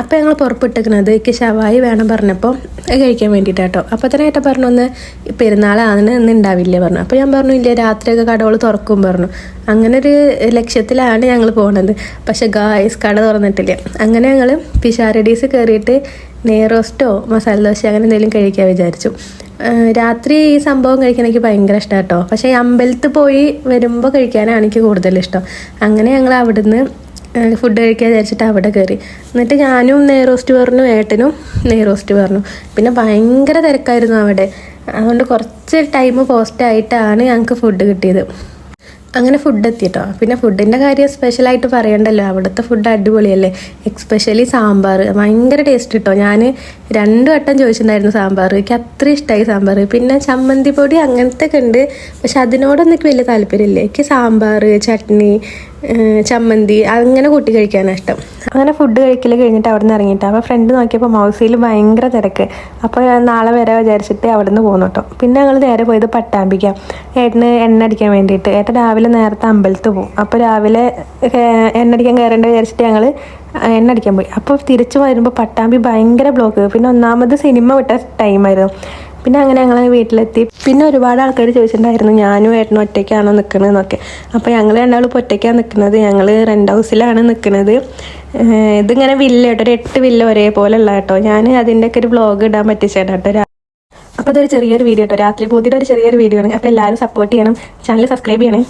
അപ്പോൾ ഞങ്ങൾ പുറപ്പെട്ടിരിക്കുന്നത് എനിക്ക് ഷവായി വേണം പറഞ്ഞപ്പോൾ കഴിക്കാൻ വേണ്ടിയിട്ടാട്ടോ അപ്പോൾ തന്നെ ഏട്ടൻ പറഞ്ഞു ഒന്ന് പെരുന്നാളാണ് ഇന്ന് ഉണ്ടാവില്ല പറഞ്ഞു. അപ്പോൾ ഞാൻ പറഞ്ഞു ഇല്ല രാത്രിയൊക്കെ കടകൾ തുറക്കും പറഞ്ഞു. അങ്ങനെ ഒരു ലക്ഷ്യത്തിലാണ് ഞങ്ങൾ പോകുന്നത് പക്ഷെ ഗായ്സ് കട തുറന്നിട്ടില്ല. അങ്ങനെ ഞങ്ങൾ പിഷാരഡീസ് കയറിയിട്ട് നെയ്റോസ്റ്റോ മസാല ദോശ അങ്ങനെ എന്തെങ്കിലും കഴിക്കാൻ വിചാരിച്ചു. രാത്രി ഈ സംഭവം കഴിക്കാൻ എനിക്ക് ഭയങ്കര ഇഷ്ടം കേട്ടോ പക്ഷേ അമ്പലത്തിൽ പോയി വരുമ്പോൾ കഴിക്കാനാണ് എനിക്ക് കൂടുതൽ ഇഷ്ടം. അങ്ങനെ ഞങ്ങൾ അവിടുന്ന് ഫുഡ് കഴിക്കാൻ വിചാരിച്ചിട്ട് അവിടെ കയറി എന്നിട്ട് ഞാനും നെയ്റോസ്റ്റ് പറഞ്ഞു ഏട്ടനും നെയ്റോസ്റ്റ് പറഞ്ഞു. പിന്നെ ഭയങ്കര തിരക്കായിരുന്നു അവിടെ. അതുകൊണ്ട് കുറച്ച് ടൈം പോസ്റ്റ് ആയിട്ടാണ് ഞങ്ങൾക്ക് ഫുഡ് കിട്ടിയത്. അങ്ങനെ ഫുഡ് എത്തിട്ടോ. പിന്നെ ഫുഡിന്റെ കാര്യം സ്പെഷ്യലായിട്ട് പറയണ്ടല്ലോ. അവിടുത്തെ ഫുഡ് അടിപൊളിയല്ലേ. എക്സ്പെഷ്യലി സാമ്പാർ. ഭയങ്കര ടേസ്റ്റ് കിട്ടോ. ഞാൻ രണ്ട് വട്ടം ചോദിച്ചിട്ടുണ്ടായിരുന്നു സാമ്പാർ. എനിക്ക് അത്ര ഇഷ്ടമായി സാമ്പാർ. പിന്നെ ചമ്മന്തി പൊടി അങ്ങനത്തെ ഒക്കെ ഉണ്ട്. പക്ഷെ അതിനോടൊന്നും എനിക്ക് വലിയ താല്പര്യമില്ല. എനിക്ക് സാമ്പാർ ചട്നി ചമ്മന്തി അങ്ങനെ കൂട്ടി കഴിക്കാനാണ് ഇഷ്ടം. അങ്ങനെ ഫുഡ് കഴിക്കൽ കഴിഞ്ഞിട്ട് അവിടെ നിന്ന് ഇറങ്ങിയിട്ട് അപ്പോൾ ഫ്രണ്ട് നോക്കിയപ്പോൾ മൗസിയിൽ ഭയങ്കര തിരക്ക്. അപ്പോൾ നാളെ വരെ വിചാരിച്ചിട്ട് അവിടെ നിന്ന് പോന്നു കേട്ടോ. പിന്നെ ഞങ്ങൾ നേരെ പോയത് പട്ടാമ്പിക്കാം. ഏട്ടന് എണ്ണ അടിക്കാൻ വേണ്ടിയിട്ട്. ഏട്ട രാവിലെ നേരത്തെ അമ്പലത്തിൽ പോകും അപ്പോൾ രാവിലെ എണ്ണ അടിക്കാൻ കയറേണ്ട വിചാരിച്ചിട്ട് ഞങ്ങൾ എണ്ണ അടിക്കാൻ പോയി. അപ്പോൾ തിരിച്ചു വരുമ്പോൾ പട്ടാമ്പി ഭയങ്കര ബ്ലോക്ക് പിന്നെ ഒന്നാമത് സിനിമ വിട്ട ടൈമായിരുന്നു പിന്നെ അങ്ങനെ ഞങ്ങൾ വീട്ടിലെത്തി. പിന്നെ ഒരുപാട് ആൾക്കാർ ചോദിച്ചിട്ടുണ്ടായിരുന്നു ഞാനും ഏട്ടനും ഒറ്റയ്ക്കാണോ നിൽക്കണതെന്നൊക്കെ അപ്പോൾ ഞങ്ങൾ രണ്ടാളും ഇപ്പോൾ ഒറ്റയ്ക്കാണ് നിൽക്കുന്നത് ഞങ്ങൾ റെന്റ് ഹൗസിലാണ് നിൽക്കുന്നത് ഇതിങ്ങനെ വില്ല കേട്ടോ ഒരു എട്ട് വില്ല ഒരേപോലെ ഉള്ള കേട്ടോ. ഞാൻ അതിന്റെയൊക്കെ ഒരു ബ്ലോഗ് ഇടാൻ പറ്റിച്ചേട്ടാ കേട്ടോ അപ്പോൾ അതൊരു ചെറിയൊരു വീഡിയോ കേട്ടോ. രാത്രി പൂതിയുടെ ഒരു ചെറിയൊരു വീഡിയോ ആണ്. അപ്പോൾ എല്ലാവരും സപ്പോർട്ട് ചെയ്യണം. ചാനൽ സബ്സ്ക്രൈബ് ചെയ്യണേ.